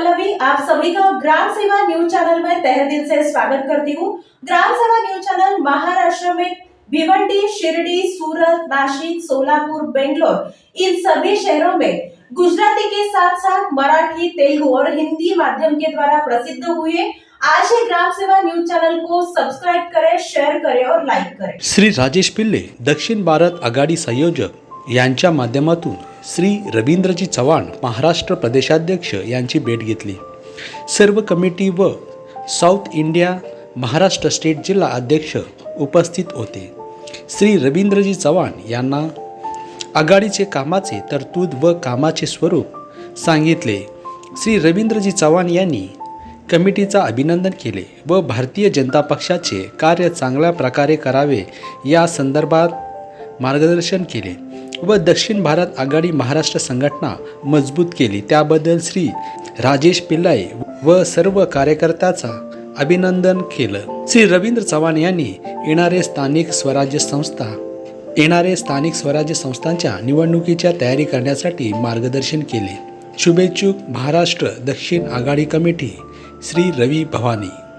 पल्लवी आप सभी का ग्राम सेवा न्यूज चैनल में तहे दिल से स्वागत करती हूँ। ग्राम सेवा न्यूज चैनल महाराष्ट्र में भिवंडी शिरडी सूरत नासिक सोलापुर बेंगलोर इन सभी शहरों में गुजराती के साथ साथ मराठी तेलुगु और हिंदी माध्यम के द्वारा प्रसिद्ध हुए आज ही ग्राम सेवा न्यूज चैनल को सब्सक्राइब करें शेयर करें और लाइक करें। श्री राजेश पिल्ले दक्षिण भारत आघाडी संयोजक यांच्या माध्यमातून श्री रवींद्रजी चव्हाण महाराष्ट्र प्रदेशाध्यक्ष यांची भेट घेतली. सर्व कमिटी व साऊथ इंडिया महाराष्ट्र स्टेट जिल्हा अध्यक्ष उपस्थित होते. श्री रवींद्रजी चव्हाण यांना आघाडीचे कामाचे तरतूद व कामाचे स्वरूप सांगितले. श्री रवींद्रजी चव्हाण यांनी कमिटीचा अभिनंदन केले व भारतीय जनता पक्षाचे कार्य चांगल्या प्रकारे करावे या संदर्भात मार्गदर्शन केले. व दक्षिण भारत आघाडी महाराष्ट्र संघटना मजबूत केली. त्याबद्दल श्री राजेश पिल्लाय व सर्व कार्यकर्त्याचा अभिनंदन केलं. श्री रवींद्र चव्हाण यांनी येणारे स्थानिक स्वराज्य संस्था येणारे स्थानिक स्वराज्य संस्थांच्या निवडणुकीच्या तयारी करण्यासाठी मार्गदर्शन केले. शुभेच्छुक महाराष्ट्र दक्षिण आघाडी कमिटी श्री रवी भवानी.